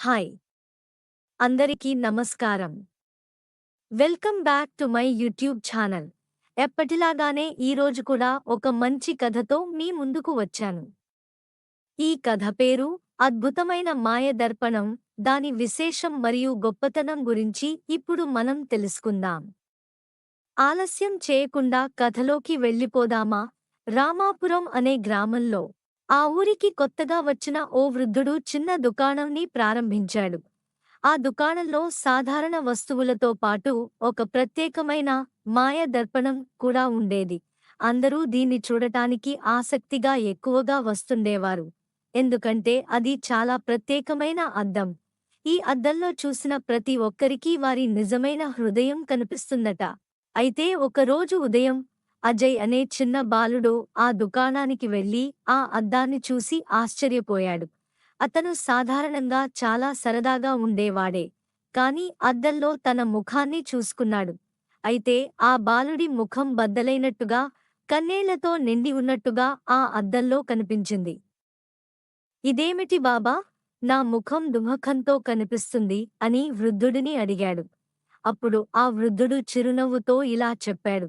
Hi. అందరికీ నమస్కారం. Welcome back to my YouTube channel. ఎప్పటిలాగానే ఈరోజు కూడా ఒక మంచి కథతో మీ ముందుకు వచ్చాను. ఈ కథ పేరు అద్భుతమైన మాయ దర్పణం దాని విశేషం మరియు గొప్పతనం గురించి ఇప్పుడు మనం తెలుసుకుందాం. ఆలస్యం చేయకుండా కథలోకి వెళ్ళిపోదామా? రామాపురం అనే గ్రామంలో ఆ ఊరికి కొత్తగా వచ్చిన ఓ వృద్ధుడు చిన్న దుకాణంని ప్రారంభించాడు. ఆ దుకాణంలో సాధారణ వస్తువులతో పాటు ఒక ప్రత్యేకమైన మాయ దర్పణం కూడా ఉండేది. అందరూ దీన్ని చూడటానికి ఆసక్తిగా ఎక్కువగా వస్తుండేవారు. ఎందుకంటే అది చాలా ప్రత్యేకమైన అద్దం. ఈ అద్దంలో చూసిన ప్రతి ఒక్కరికీ వారి నిజమైన హృదయం కనిపిస్తుందట. అయితే ఒకరోజు ఉదయం అజయ్ అనే చిన్న బాలుడు ఆ దుకాణానికి వెళ్ళి ఆ అద్దాన్ని చూసి ఆశ్చర్యపోయాడు. అతను సాధారణంగా చాలా సరదాగా ఉండేవాడే కాని అద్దంలో తన ముఖాన్ని చూసుకున్నాడు. అయితే ఆ బాలుడి ముఖం బద్దలైనట్టుగా కన్నేళ్ళతో నిండి ఉన్నట్టుగా ఆ అద్దంలో కనిపించింది. ఇదేమిటి బాబా? నా ముఖం దుమఖంతో కనిపిస్తుంది అని వృద్ధుడిని అడిగాడు. అప్పుడు ఆ వృద్ధుడు చిరునవ్వుతో ఇలా చెప్పాడు.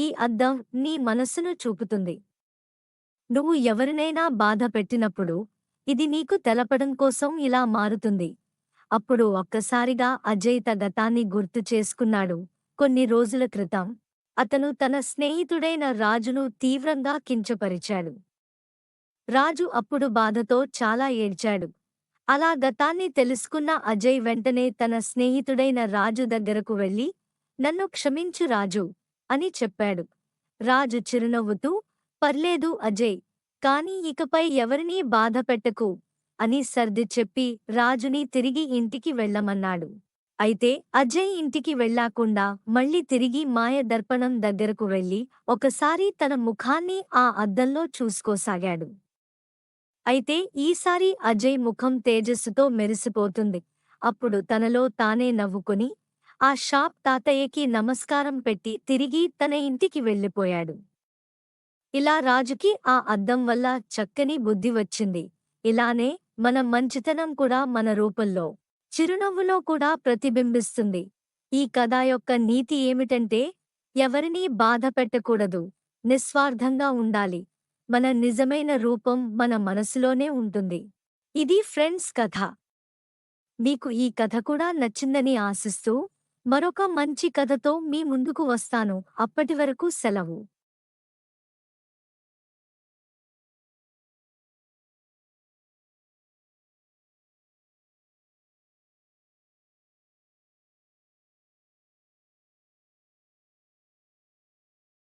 ఈ అద్దం నీ మనస్సును చూపుతుంది. నువ్వు ఎవరినైనా బాధ పెట్టినప్పుడు ఇది నీకు తెలపడం కోసం ఇలా మారుతుంది. అప్పుడు ఒక్కసారిగా అజయ్ గతాన్ని గుర్తు చేసుకున్నాడు. కొన్ని రోజుల క్రితం అతను తన స్నేహితుడైన రాజును తీవ్రంగా కించపరిచాడు. రాజు అప్పుడు బాధతో చాలా ఏడ్చాడు. అలా గతాన్ని తెలుసుకున్న అజయ్ వెంటనే తన స్నేహితుడైన రాజు దగ్గరకు వెళ్ళి నన్ను క్షమించు రాజు. అని చెప్పాడు. రాజు చిరునవ్వుతూ పర్లేదు అజయ్ కాని ఇకపై ఎవరినీ బాధపెట్టకు అని సర్ది చెప్పి రాజుని తిరిగి ఇంటికి వెళ్ళమన్నాడు. అయితే అజయ్ ఇంటికి వెళ్ళాకుండా మళ్ళీ తిరిగి మాయ దర్పణం దగ్గరకు వెళ్ళి ఒకసారి తన ముఖాన్ని ఆ అద్దంలో చూసుకోసాగాడు. అయితే ఈసారి అజయ్ ముఖం తేజస్సుతో మెరిసిపోతుంది. అప్పుడు తనలో తానే నవ్వుకుని ఆ షాప్ తాతయ్యకి నమస్కారం పెట్టి తిరిగి తన ఇంటికి వెళ్ళిపోయాడు. ఇలా రాజుకి ఆ అద్దం వల్ల చక్కని బుద్ధి వచ్చింది. ఇలానే మన మంచితనం కూడా మన రూపంలో చిరునవ్వులో కూడా ప్రతిబింబిస్తుంది. ఈ కథ యొక్క నీతి ఏమిటంటే ఎవరినీ బాధ పెట్టకూడదు నిస్వార్థంగా ఉండాలి. మన నిజమైన రూపం మన మనసులోనే ఉంటుంది. ఇది ఫ్రెండ్స్ కథ. మీకు ఈ కథ కూడా నచ్చిందని ఆశిస్తూ మరొక మంచి కథతో మీ ముందుకు వస్తాను. అప్పటి వరకు సెలవు.